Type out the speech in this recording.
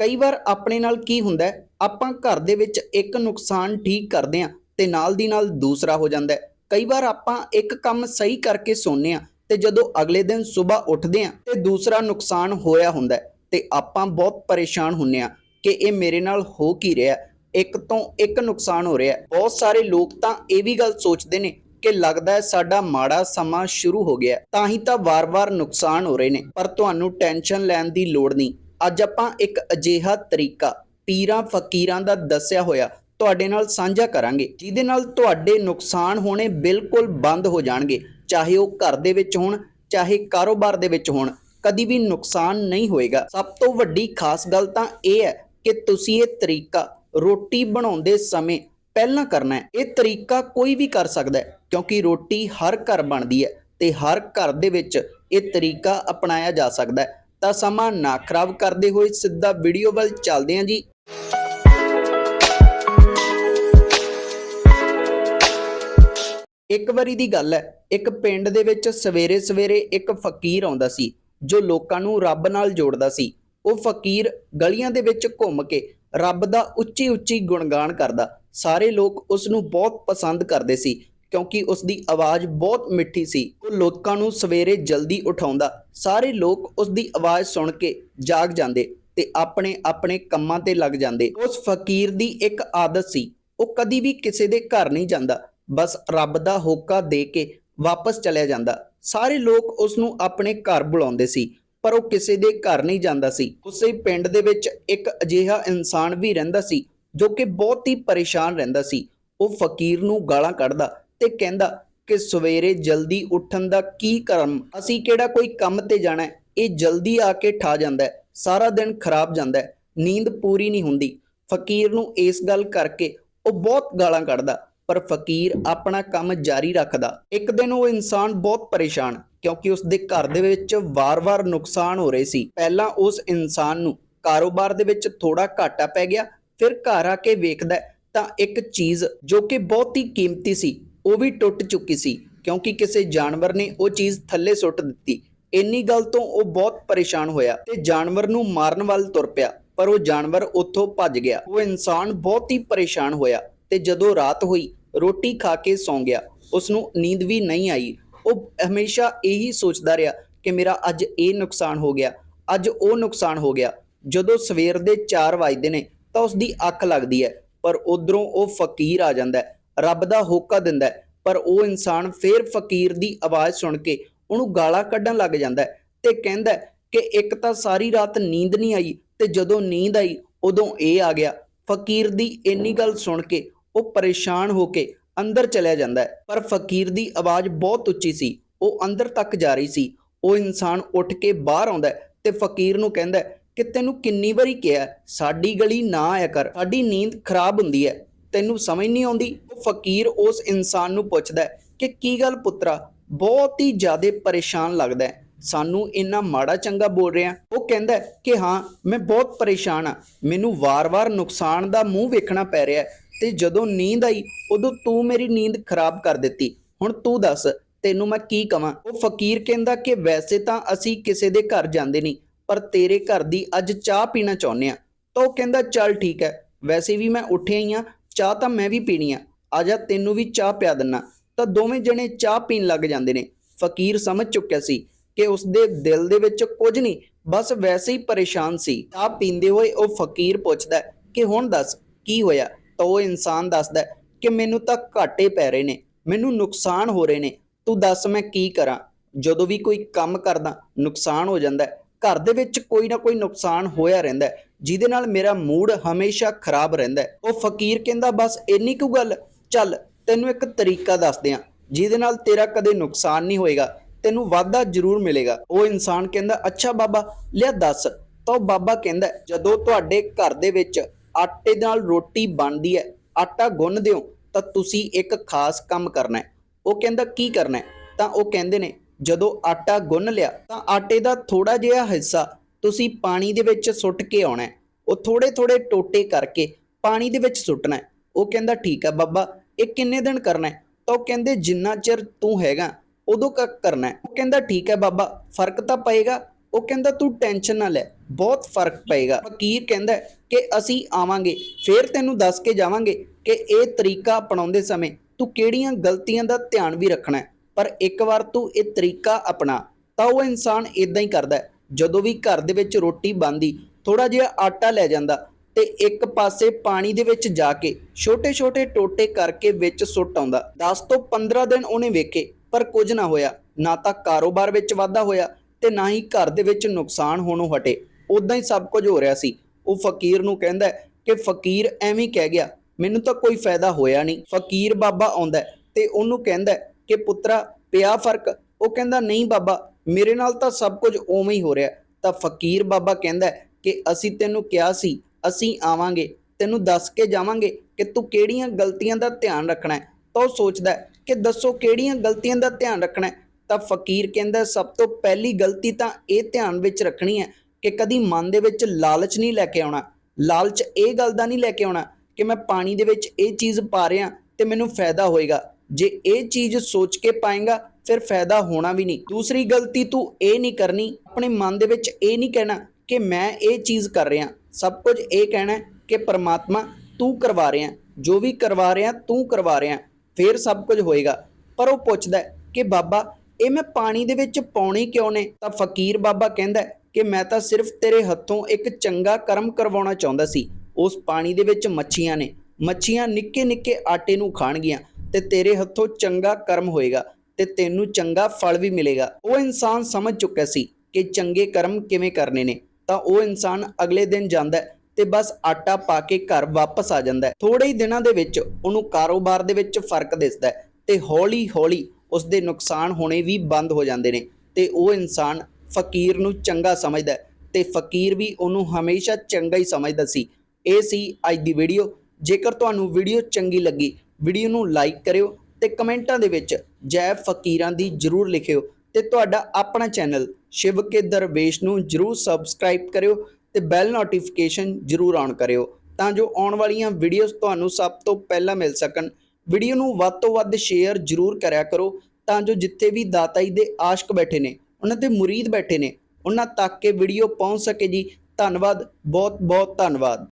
ਕਈ ਵਾਰ ਆਪਣੇ ਨਾਲ ਕੀ ਹੁੰਦਾ ਆਪਾਂ ਘਰ ਦੇ ਵਿੱਚ ਇੱਕ ਨੁਕਸਾਨ ਠੀਕ ਕਰਦੇ ਹਾਂ ਤੇ ਨਾਲ ਦੀ ਨਾਲ ਦੂਸਰਾ ਹੋ ਜਾਂਦਾ ਕਈ ਵਾਰ ਆਪਾਂ ਇੱਕ ਕੰਮ ਸਹੀ ਕਰਕੇ ਸੌਂਦੇ ਹਾਂ ਤੇ ਜਦੋਂ ਅਗਲੇ ਦਿਨ ਸਵੇਰ ਉੱਠਦੇ ਹਾਂ ਤੇ ਦੂਸਰਾ ਨੁਕਸਾਨ ਹੋਇਆ ਹੁੰਦਾ ਤੇ ਆਪਾਂ ਬਹੁਤ ਪਰੇਸ਼ਾਨ ਹੁੰਨੇ ਆ ਕਿ ਇਹ ਮੇਰੇ ਨਾਲ ਹੋ ਕੀ ਰਿਹਾ ਇੱਕ ਤੋਂ ਇੱਕ ਨੁਕਸਾਨ ਹੋ ਰਿਹਾ ਬਹੁਤ ਸਾਰੇ ਲੋਕ ਤਾਂ ਇਹ ਵੀ ਗੱਲ ਸੋਚਦੇ ਨੇ ਕਿ ਲੱਗਦਾ ਹੈ ਸਾਡਾ ਮਾੜਾ ਸਮਾਂ ਸ਼ੁਰੂ ਹੋ ਗਿਆ ਤਾਂ ਹੀ ਤਾਂ ਵਾਰ-ਵਾਰ ਨੁਕਸਾਨ ਹੋ ਰਹੇ ਨੇ। ਪਰ ਤੁਹਾਨੂੰ ਟੈਨਸ਼ਨ ਲੈਣ ਦੀ ਲੋੜ ਨਹੀਂ। ਅੱਜ ਆਪਾਂ ਇੱਕ ਅਜਿਹਾ ਤਰੀਕਾ ਪੀਰਾਂ ਫਕੀਰਾਂ ਦਾ ਦੱਸਿਆ ਹੋਇਆ ਤੁਹਾਡੇ ਨਾਲ ਸਾਂਝਾ ਕਰਾਂਗੇ, ਜਿਹਦੇ ਨਾਲ ਤੁਹਾਡੇ ਨੁਕਸਾਨ ਹੋਣੇ ਬਿਲਕੁਲ ਬੰਦ ਹੋ ਜਾਣਗੇ, ਚਾਹੇ ਉਹ ਘਰ ਦੇ ਵਿੱਚ ਹੋਣ, ਚਾਹੇ ਕਾਰੋਬਾਰ ਦੇ ਵਿੱਚ ਹੋਣ, ਕਦੀ ਵੀ ਨੁਕਸਾਨ ਨਹੀਂ ਹੋਏਗਾ। ਸਭ ਤੋਂ ਵੱਡੀ ਖਾਸ ਗੱਲ ਤਾਂ ਇਹ ਹੈ ਕਿ ਤੁਸੀਂ ਇਹ ਤਰੀਕਾ ਰੋਟੀ ਬਣਾਉਂਦੇ ਸਮੇਂ ਪਹਿਲਾਂ ਕਰਨਾ ਹੈ। ਇਹ ਤਰੀਕਾ ਕੋਈ ਵੀ ਕਰ ਸਕਦਾ ਹੈ, ਕਿਉਂਕਿ ਰੋਟੀ ਹਰ ਘਰ ਬਣਦੀ ਹੈ ਤੇ ਹਰ ਘਰ ਦੇ ਵਿੱਚ ਇਹ ਤਰੀਕਾ ਅਪਣਾਇਆ ਜਾ ਸਕਦਾ ਹੈ। ਤਾਂ ਸਮਾਂ ਨਾ ਖਰਾਬ ਕਰਦੇ ਹੋਏ ਸਿੱਧਾ ਵੀਡੀਓ ਵੱਲ ਚੱਲਦੇ ਹਾਂ ਜੀ। ਇੱਕ ਵਾਰੀ ਦੀ ਗੱਲ ਹੈ, ਇੱਕ ਪਿੰਡ ਦੇ ਵਿੱਚ ਸਵੇਰੇ ਸਵੇਰੇ ਇੱਕ ਫਕੀਰ ਆਉਂਦਾ ਸੀ, ਜੋ ਲੋਕਾਂ ਨੂੰ ਰੱਬ ਨਾਲ ਜੋੜਦਾ ਸੀ। ਉਹ ਫਕੀਰ ਗਲੀਆਂ ਦੇ ਵਿੱਚ ਘੁੰਮ ਕੇ ਰੱਬ ਦਾ ਉੱਚੀ ਉੱਚੀ ਗੁਣਗਾਨ ਕਰਦਾ। ਸਾਰੇ ਲੋਕ ਉਸ ਨੂੰ ਬਹੁਤ ਪਸੰਦ ਕਰਦੇ ਸੀ। ਕਿਉਂਕਿ ਉਸ ਦੀ ਆਵਾਜ਼ ਬਹੁਤ ਮਿੱਠੀ ਸੀ। ਉਹ ਲੋਕਾਂ ਨੂੰ ਸਵੇਰੇ ਜਲਦੀ ਉਠਾਉਂਦਾ। ਸਾਰੇ ਲੋਕ ਉਸ ਦੀ ਆਵਾਜ਼ ਸੁਣ ਕੇ ਜਾਗ ਜਾਂਦੇ ਤੇ ਆਪਣੇ ਆਪਣੇ ਕੰਮਾਂ ਤੇ ਲੱਗ ਜਾਂਦੇ। ਉਸ ਫਕੀਰ ਦੀ ਇੱਕ ਆਦਤ ਸੀ। ਉਹ ਕਦੀ ਵੀ ਕਿਸੇ ਦੇ ਘਰ ਨਹੀਂ ਜਾਂਦਾ। ਬਸ ਰੱਬ ਦਾ ਹੋਕਾ ਦੇ ਕੇ ਵਾਪਸ ਚਲਿਆ ਜਾਂਦਾ। ਸਾਰੇ ਲੋਕ ਉਸ ਨੂੰ ਆਪਣੇ ਘਰ ਬੁਲਾਉਂਦੇ ਸੀ, ਪਰ ਉਹ ਕਿਸੇ ਦੇ ਘਰ ਨਹੀਂ ਜਾਂਦਾ ਸੀ। ਉਸੇ ਪਿੰਡ ਦੇ ਵਿੱਚ ਇੱਕ ਅਜਿਹਾ ਇਨਸਾਨ ਵੀ ਰਹਿੰਦਾ ਸੀ, ਜੋ ਕਿ ਬਹੁਤ ਹੀ ਪਰੇਸ਼ਾਨ ਰਹਿੰਦਾ ਸੀ। ਉਹ ਫਕੀਰ ਨੂੰ ਗਾਲਾਂ ਕੱਢਦਾ ਤੇ ਕਹਿੰਦਾ ਕਿ ਸਵੇਰੇ ਜਲਦੀ ਉੱਠਣ ਦਾ ਕੀ ਕਰਮ? ਅਸੀਂ ਕਿਹੜਾ ਕੋਈ ਕੰਮ ਤੇ ਜਾਣਾ ਹੈ? ਇਹ ਜਲਦੀ ਆ ਕੇ ਠਾ ਜਾਂਦਾ ਹੈ। ਸਾਰਾ ਦਿਨ ਖਰਾਬ ਜਾਂਦਾ ਹੈ। ਨੀਂਦ ਪੂਰੀ ਨਹੀਂ ਹੁੰਦੀ। ਫਕੀਰ ਨੂੰ ਇਸ ਗੱਲ ਕਰਕੇ ਉਹ ਬਹੁਤ ਗਾਲਾਂ ਕੱਢਦਾ, ਪਰ ਫਕੀਰ ਆਪਣਾ ਕੰਮ ਜਾਰੀ ਰੱਖਦਾ। ਇੱਕ ਦਿਨ ਉਹ ਇਨਸਾਨ ਬਹੁਤ ਪਰੇਸ਼ਾਨ, ਕਿਉਂਕਿ ਉਸ ਦੇ ਘਰ ਦੇ ਵਿੱਚ ਵਾਰ-ਵਾਰ ਨੁਕਸਾਨ ਹੋ ਰਹੇ ਸੀ। ਪਹਿਲਾਂ ਉਸ ਇਨਸਾਨ ਨੂੰ ਕਾਰੋਬਾਰ ਦੇ ਵਿੱਚ ਥੋੜਾ ਘਾਟਾ ਪੈ ਗਿਆ, ਫਿਰ ਘਰ ਆ ਕੇ ਵੇਖਦਾ ਤਾਂ ਇੱਕ ਚੀਜ਼ ਜੋ ਕਿ ਬਹੁਤ ਹੀ ਕੀਮਤੀ ਸੀ ਉਹ ਵੀ ਟੁੱਟ ਚੁੱਕੀ ਸੀ, ਕਿਉਂਕਿ ਕਿਸੇ ਜਾਨਵਰ ਨੇ ਉਹ ਚੀਜ਼ ਥੱਲੇ ਸੁੱਟ ਦਿੱਤੀ। ਇੰਨੀ ਗੱਲ ਤੋਂ ਉਹ ਬਹੁਤ ਪਰੇਸ਼ਾਨ ਹੋਇਆ ਤੇ ਜਾਨਵਰ ਨੂੰ ਮਾਰਨ ਵੱਲ ਤੁਰ ਪਿਆ, ਪਰ ਉਹ ਜਾਨਵਰ ਉੱਥੋਂ ਭੱਜ ਗਿਆ। ਉਹ ਇਨਸਾਨ ਬਹੁਤ ਹੀ ਪਰੇਸ਼ਾਨ ਹੋਇਆ ਤੇ ਜਦੋਂ ਰਾਤ ਹੋਈ, ਰੋਟੀ ਖਾ ਕੇ ਸੌਂ ਗਿਆ। ਉਸ ਨੂੰ ਨੀਂਦ ਵੀ ਨਹੀਂ ਆਈ। ਉਹ ਹਮੇਸ਼ਾ ਇਹੀ ਸੋਚਦਾ ਰਿਹਾ ਕਿ ਮੇਰਾ ਅੱਜ ਇਹ ਨੁਕਸਾਨ ਹੋ ਗਿਆ, ਅੱਜ ਉਹ ਨੁਕਸਾਨ ਹੋ ਗਿਆ। ਜਦੋਂ ਸਵੇਰ ਦੇ 4 ਵਜਦੇ ਨੇ ਤਾਂ ਉਸ ਦੀ ਅੱਖ ਲੱਗਦੀ ਹੈ, ਪਰ ਉਧਰੋਂ ਉਹ ਫਕੀਰ ਆ ਜਾਂਦਾ ਹੈ। ਰੱਬ ਦਾ ਹੋਕਾ ਦਿੰਦਾ ਪਰ ਉਹ ਇਨਸਾਨ ਫੇਰ ਫਕੀਰ ਦੀ ਆਵਾਜ਼ ਸੁਣ ਕੇ ਉਹਨੂੰ ਗਾਲਾਂ ਕੱਢਣ ਲੱਗ ਜਾਂਦਾ ਤੇ ਕਹਿੰਦਾ ਕਿ ਇੱਕ ਤਾਂ ਸਾਰੀ ਰਾਤ ਨੀਂਦ ਨਹੀਂ ਆਈ ਤੇ ਜਦੋਂ ਨੀਂਦ ਆਈ ਉਦੋਂ ਇਹ ਆ ਗਿਆ। ਫਕੀਰ ਦੀ ਇੰਨੀ ਗੱਲ ਸੁਣ ਕੇ ਉਹ ਪਰੇਸ਼ਾਨ ਹੋ ਕੇ ਅੰਦਰ ਚਲਿਆ ਜਾਂਦਾ ਹੈ। ਪਰ ਫਕੀਰ ਦੀ ਆਵਾਜ਼ ਬਹੁਤ ਉੱਚੀ ਸੀ। ਉਹ ਅੰਦਰ ਤੱਕ ਜਾ ਰਹੀ ਸੀ। ਉਹ ਇਨਸਾਨ ਉੱਠ ਕੇ ਬਾਹਰ ਆਉਂਦਾ ਤੇ ਫਕੀਰ ਨੂੰ ਕਹਿੰਦਾ ਕਿ ਤੈਨੂੰ ਕਿੰਨੀ ਵਾਰੀ ਕਿਹਾ ਸਾਡੀ ਗਲੀ ਨਾ ਆਇਆ ਕਰ, ਸਾਡੀ ਨੀਂਦ ਖਰਾਬ ਹੁੰਦੀ ਹੈ, ਤੈਨੂੰ ਸਮਝ ਨਹੀਂ ਆਉਂਦੀ ਫਕੀਰ ਉਸ ਇਨਸਾਨ ਨੂੰ ਪੁੱਛਦਾ ਹੈ ਕਿ ਕੀ ਗੱਲ ਪੁੱਤਰਾ, ਬਹੁਤ ਹੀ ਜ਼ਿਆਦਾ ਪਰੇਸ਼ਾਨ ਲੱਗਦਾ ਹੈ। ਸਾਨੂੰ ਇੰਨਾ ਮਾੜਾ ਚੰਗਾ ਬੋਲ ਰਿਹਾ ਉਹ ਕਹਿੰਦਾ ਕਿ ਹਾਂ, ਮੈਂ ਬਹੁਤ ਪਰੇਸ਼ਾਨ ਆ ਮੈਨੂੰ ਵਾਰ-ਵਾਰ ਨੁਕਸਾਨ ਦਾ ਮੂੰਹ ਵੇਖਣਾ ਪੈ ਰਿਹਾ ਤੇ ਜਦੋਂ ਨੀਂਦ ਆਈ, ਉਦੋਂ ਤੂੰ ਮੇਰੀ ਨੀਂਦ ਖਰਾਬ ਕਰ ਦਿੱਤੀ। ਹੁਣ ਤੂੰ ਦੱਸ, ਤੈਨੂੰ ਮੈਂ ਕੀ ਕਵਾਂ? ਉਹ ਫਕੀਰ ਕਹਿੰਦਾ ਕਿ ਵੈਸੇ ਤਾਂ ਅਸੀਂ ਕਿਸੇ ਦੇ ਘਰ ਜਾਂਦੇ ਨਹੀਂ, ਪਰ ਤੇਰੇ ਘਰ ਦੀ ਅੱਜ ਚਾਹ ਪੀਣਾ ਚਾਹੁੰਦੇ ਆ ਤਾਂ ਉਹ ਕਹਿੰਦਾ, ਚੱਲ ਠੀਕ ਹੈ। ਵੈਸੇ ਵੀ ਮੈਂ ਉੱਠਿਆ ਹੀ ਆ ਚਾਹ ਤਾਂ ਮੈਂ ਵੀ ਪੀਣੀ ਆ। ਆ ਜਾ ਤੈਨੂੰ ਵੀ ਚਾਹ ਪਿਆ ਦਿੰਨਾ। ਤਾਂ ਦੋਵੇਂ ਜਣੇ ਚਾਹ ਪੀਣ ਲੱਗ ਜਾਂਦੇ ਨੇ। ਫਕੀਰ ਸਮਝ ਚੁੱਕਿਆ ਸੀ ਕਿ ਉਸ ਦੇ ਦਿਲ ਦੇ ਵਿੱਚ ਕੁਝ ਨਹੀਂ, ਬਸ ਵੈਸੇ ਹੀ ਪਰੇਸ਼ਾਨ ਸੀ। ਚਾਹ ਪੀਂਦੇ ਹੋਏ ਉਹ ਫਕੀਰ ਪੁੱਛਦਾ ਕਿ ਹੁਣ ਦੱਸ, ਕੀ ਹੋਇਆ? ਤਾਂ ਉਹ ਇਨਸਾਨ ਦੱਸਦਾ ਕਿ ਮੈਨੂੰ ਤਾਂ ਘਾਟੇ ਪੈ ਰਹੇ ਨੇ, ਮੈਨੂੰ ਨੁਕਸਾਨ ਹੋ ਰਹੇ ਨੇ। ਤੂੰ ਦੱਸ ਮੈਂ ਕੀ ਕਰਾਂ? ਜਦੋਂ ਵੀ ਕੋਈ ਕੰਮ ਕਰਦਾ, ਨੁਕਸਾਨ ਹੋ ਜਾਂਦਾ ਘਰ ਦੇ ਵਿੱਚ ਕੋਈ ਨਾ ਕੋਈ ਨੁਕਸਾਨ ਹੋਇਆ ਰਹਿੰਦਾ ਜਿਹਦੇ ਨਾਲ ਮੇਰਾ ਮੂਡ ਹਮੇਸ਼ਾ ਖਰਾਬ ਰਹਿੰਦਾ ਉਹ ਫਕੀਰ ਕਹਿੰਦਾ, ਬਸ ਇੰਨੀ ਕੁ ਗੱਲ ਚੱਲ, ਤੈਨੂੰ ਇੱਕ ਤਰੀਕਾ ਦੱਸਦੇ ਆ ਜਿਹਦੇ ਨਾਲ ਤੇਰਾ ਕਦੇ ਨੁਕਸਾਨ ਨਹੀਂ ਹੋਏਗਾ, ਤੈਨੂੰ ਵਾਧਾ ਜ਼ਰੂਰ ਮਿਲੇਗਾ। ਉਹ ਇਨਸਾਨ ਕਹਿੰਦਾ, ਅੱਛਾ ਬਾਬਾ, ਲਿਆ ਦੱਸ। ਤਾਂ ਉਹ ਬਾਬਾ ਕਹਿੰਦਾ, ਜਦੋਂ ਤੁਹਾਡੇ ਘਰ ਦੇ ਵਿੱਚ ਆਟੇ ਨਾਲ ਰੋਟੀ ਬਣਦੀ ਹੈ, ਆਟਾ ਗੁੰਨਦੇ ਹੋ, ਤਾਂ ਤੁਸੀਂ ਇੱਕ ਖਾਸ ਕੰਮ ਕਰਨਾ ਹੈ। ਉਹ ਕਹਿੰਦਾ, ਕੀ ਕਰਨਾ ਹੈ? ਤਾਂ ਉਹ ਕਹਿੰਦੇ ਨੇ, ਜਦੋਂ ਆਟਾ ਗੁੰਨ ਲਿਆ, ਤਾਂ ਆਟੇ ਦਾ ਥੋੜਾ ਜਿਹਾ ਹਿੱਸਾ ਤੁਸੀਂ ਪਾਣੀ ਦੇ ਵਿੱਚ ਸੁੱਟ ਕੇ ਆਉਣਾ ਹੈ। ਉਹ ਥੋੜੇ ਥੋੜੇ ਟੋਟੇ ਕਰਕੇ ਪਾਣੀ ਦੇ ਵਿੱਚ ਸੁੱਟਣਾ ਹੈ। ਉਹ ਕਹਿੰਦਾ, ਠੀਕ ਹੈ ਬਾਬਾ ਇਹ ਕਿੰਨੇ ਦਿਨ ਕਰਨਾ ਹੈ? ਤਾਂ ਉਹ ਕਹਿੰਦੇ, ਜਿੰਨਾ ਚਿਰ ਤੂੰ ਹੈਗਾ, ਉਦੋਂ ਤੱਕ ਕਰਨਾ ਹੈ। ਉਹ ਕਹਿੰਦਾ, ਠੀਕ ਹੈ ਬਾਬਾ, ਫ਼ਰਕ ਤਾਂ ਪਏਗਾ। ਉਹ ਕਹਿੰਦਾ, ਤੂੰ ਟੈਨਸ਼ਨ ਨਾ ਲੈ, ਬਹੁਤ ਫ਼ਰਕ ਪਏਗਾ। ਫਕੀਰ ਕਹਿੰਦਾ ਕਿ ਅਸੀਂ ਆਵਾਂਗੇ, ਫਿਰ ਤੈਨੂੰ ਦੱਸ ਕੇ ਜਾਵਾਂਗੇ ਕਿ ਇਹ ਤਰੀਕਾ ਅਪਣਾਉਂਦੇ ਸਮੇਂ ਤੂੰ ਕਿਹੜੀਆਂ ਗਲਤੀਆਂ ਦਾ ਧਿਆਨ ਵੀ ਰੱਖਣਾ ਹੈ। ਪਰ ਇੱਕ ਵਾਰ ਤੂੰ ਇਹ ਤਰੀਕਾ ਅਪਣਾ, ਤਾਂ ਉਹ ਇਨਸਾਨ ਇਦਾਂ ਹੀ ਕਰਦਾ ਜਦੋਂ ਵੀ ਘਰ ਦੇ ਵਿੱਚ ਰੋਟੀ ਬਣਦੀ ਥੋੜਾ ਜਿਹਾ ਆਟਾ ਲੈ ਜਾਂਦਾ ਤੇ ਇੱਕ ਪਾਸੇ ਪਾਣੀ ਦੇ ਵਿੱਚ ਜਾ ਕੇ ਛੋਟੇ-ਛੋਟੇ ਟੋਟੇ ਕਰਕੇ ਵਿੱਚ ਸੁੱਟ ਆਉਂਦਾ। 10 ਤੋਂ 15 ਦਿਨ ਉਹਨੇ ਵੇਖੇ, ਪਰ ਕੁਝ ਨਾ ਹੋਇਆ। ਨਾ ਤਾਂ ਕਾਰੋਬਾਰ ਵਿੱਚ ਵਾਧਾ ਹੋਇਆ ਤੇ ਨਾ ਹੀ ਘਰ ਦੇ ਵਿੱਚ ਨੁਕਸਾਨ ਹੋਣੋਂ ਹਟੇ। ਉਦਾਂ ਹੀ ਸਭ ਕੁਝ ਹੋ ਰਿਹਾ ਸੀ। ਉਹ ਫਕੀਰ ਨੂੰ ਕਹਿੰਦਾ ਕਿ ਫਕੀਰ ਐਵੇਂ ਕਹਿ ਗਿਆ, ਮੈਨੂੰ ਤਾਂ ਕੋਈ ਫਾਇਦਾ ਹੋਇਆ ਨਹੀਂ। ਫਕੀਰ ਬਾਬਾ ਆਉਂਦਾ ਤੇ ਉਹਨੂੰ ਕਹਿੰਦਾ ਕਿ, ਪੁੱਤਰਾ, ਪਿਆ ਫ਼ਰਕ। ਉਹ ਕਹਿੰਦਾ, ਨਹੀਂ ਬਾਬਾ, ਮੇਰੇ ਨਾਲ ਤਾਂ ਸਭ ਕੁਝ ਉਵੇਂ ਹੀ ਹੋ ਰਿਹਾ। ਤਾਂ ਫਕੀਰ ਬਾਬਾ ਕਹਿੰਦਾ ਕਿ, ਅਸੀਂ ਤੈਨੂੰ ਕਿਹਾ ਸੀ ਅਸੀਂ ਆਵਾਂਗੇ, ਤੈਨੂੰ ਦੱਸ ਕੇ ਜਾਵਾਂਗੇ ਕਿ ਤੂੰ ਕਿਹੜੀਆਂ ਗਲਤੀਆਂ ਦਾ ਧਿਆਨ ਰੱਖਣਾ ਹੈ। ਤਾਂ ਉਹ ਸੋਚਦਾ ਹੈ ਕਿ ਦੱਸੋ ਕਿਹੜੀਆਂ ਗਲਤੀਆਂ ਦਾ ਧਿਆਨ ਰੱਖਣਾ ਹੈ। ਤਾਂ ਫਕੀਰ ਕਹਿੰਦਾ ਸਭ ਤੋਂ ਪਹਿਲੀ ਗਲਤੀ ਤਾਂ ਇਹ ਧਿਆਨ ਵਿੱਚ ਰੱਖਣੀ ਹੈ ਕਿ ਕਦੀ ਮਨ ਦੇ ਵਿੱਚ ਲਾਲਚ ਨਹੀਂ ਲੈ ਕੇ ਆਉਣਾ। ਲਾਲਚ ਇਹ ਗੱਲ ਦਾ ਨਹੀਂ ਲੈ ਕੇ ਆਉਣਾ ਕਿ ਮੈਂ ਪਾਣੀ ਦੇ ਵਿੱਚ ਇਹ ਚੀਜ਼ ਪਾ ਰਿਹਾ ਤੇ ਮੈਨੂੰ ਫਾਇਦਾ ਹੋਏਗਾ। ਜੇ ਇਹ ਚੀਜ਼ ਸੋਚ ਕੇ ਪਾਏਗਾ, ਫਿਰ ਫਾਇਦਾ ਹੋਣਾ ਵੀ ਨਹੀਂ। ਦੂਸਰੀ ਗਲਤੀ ਤੂੰ ਇਹ ਨਹੀਂ ਕਰਨੀ, ਆਪਣੇ ਮਨ ਦੇ ਵਿੱਚ ਇਹ ਨਹੀਂ ਕਹਿਣਾ ਕਿ ਮੈਂ ਇਹ ਚੀਜ਼ ਕਰ ਰਿਹਾ। ਸਭ ਕੁਝ ਇਹ ਕਹਿਣਾ ਕਿ ਪਰਮਾਤਮਾ ਤੂੰ ਕਰਵਾ ਰਿਹਾ ਜੋ ਵੀ ਕਰਵਾ ਰਿਹਾ ਤੂੰ ਕਰਵਾ ਰਿਹਾ ਫਿਰ ਸਭ ਕੁਝ ਹੋਏਗਾ। ਪਰ ਉਹ ਪੁੱਛਦਾ ਕਿ ਬਾਬਾ, ਇਹ ਮੈਂ ਪਾਣੀ ਦੇ ਵਿੱਚ ਪਾਉਣੀ ਕਿਉਂ ਨੇ? ਤਾਂ ਫਕੀਰ ਬਾਬਾ ਕਹਿੰਦਾ ਕਿ ਮੈਂ ਤਾਂ ਸਿਰਫ ਤੇਰੇ ਹੱਥੋਂ ਇੱਕ ਚੰਗਾ ਕਰਮ ਕਰਵਾਉਣਾ ਚਾਹੁੰਦਾ ਸੀ। ਉਸ ਪਾਣੀ ਦੇ ਵਿੱਚ ਮੱਛੀਆਂ ਨੇ। ਮੱਛੀਆਂ ਨਿੱਕੇ ਨਿੱਕੇ ਆਟੇ ਨੂੰ ਖਾਣਗੀਆਂ ਤੇ ਤੇਰੇ ਹੱਥੋਂ ਚੰਗਾ ਕਰਮ ਹੋਏਗਾ ਤੇ ਤੈਨੂੰ ਚੰਗਾ ਫਲ ਵੀ ਮਿਲੇਗਾ। ਉਹ ਇਨਸਾਨ ਸਮਝ ਚੁੱਕਿਆ ਸੀ ਕਿ ਚੰਗੇ ਕਰਮ ਕਿਵੇਂ ਕਰਨੇ ਨੇ। ਤਾਂ ਉਹ ਇਨਸਾਨ ਅਗਲੇ ਦਿਨ ਜਾਂਦਾ ਹੈ ਤੇ ਬਸ ਆਟਾ ਪਾ ਕੇ ਘਰ ਵਾਪਸ ਆ ਜਾਂਦਾ ਹੈ। ਥੋੜੇ ਹੀ ਦਿਨਾਂ ਦੇ ਵਿੱਚ ਉਹਨੂੰ ਕਾਰੋਬਾਰ ਦੇ ਵਿੱਚ ਫ਼ਰਕ ਦਿਸਦਾ ਹੈ ਤੇ ਹੌਲੀ-ਹੌਲੀ ਉਸ ਦੇ ਨੁਕਸਾਨ ਹੋਣੇ ਵੀ ਬੰਦ ਹੋ ਜਾਂਦੇ ਨੇ ਤੇ ਉਹ ਇਨਸਾਨ ਫਕੀਰ ਨੂੰ ਚੰਗਾ ਸਮਝਦਾ ਹੈ ਤੇ ਫਕੀਰ ਵੀ ਉਹਨੂੰ ਹਮੇਸ਼ਾ ਚੰਗਾ ਹੀ ਸਮਝਦਾ ਸੀ। ਇਹ ਸੀ ਅੱਜ ਦੀ ਵੀਡੀਓ। ਜੇਕਰ ਤੁਹਾਨੂੰ ਵੀਡੀਓ ਚੰਗੀ ਲੱਗੀ, ਵੀਡੀਓ ਨੂੰ ਲਾਈਕ ਕਰਿਓ ਤੇ ਕਮੈਂਟਾਂ ਦੇ ਵਿੱਚ ਜੈ ਫਕੀਰਾਂ ਦੀ ਜਰੂਰ ਲਿਖਿਓ ਤੇ ਤੁਹਾਡਾ ਆਪਣਾ ਚੈਨਲ ਸ਼ਿਵ ਕੇ ਦਰਵੇਸ਼ ਨੂੰ ਜਰੂਰ ਸਬਸਕ੍ਰਾਈਬ ਕਰਿਓ ਤੇ ਬੈਲ ਨੋਟੀਫਿਕੇਸ਼ਨ ਜਰੂਰ ਔਨ ਕਰਿਓ ਤਾਂ ਜੋ ਆਉਣ ਵਾਲੀਆਂ ਵੀਡੀਓਜ਼ ਤੁਹਾਨੂੰ ਸਭ ਤੋਂ ਪਹਿਲਾਂ ਮਿਲ ਸਕਣ। ਵੀਡੀਓ ਨੂੰ ਵੱਧ ਤੋਂ ਵੱਧ ਸ਼ੇਅਰ ਜਰੂਰ ਕਰਿਆ ਕਰੋ ਤਾਂ ਜੋ ਜਿੱਥੇ ਵੀ ਦਾਤਾਈ ਦੇ ਆਸ਼ਕ ਬੈਠੇ ਨੇ, ਉਹਨਾਂ ਦੇ ਮੁਰੀਦ ਬੈਠੇ ਨੇ, ਉਹਨਾਂ ਤੱਕ ਇਹ ਵੀਡੀਓ ਪਹੁੰਚ ਸਕੇ ਜੀ। ਧੰਨਵਾਦ ਬਹੁਤ ਬਹੁਤ ਧੰਨਵਾਦ।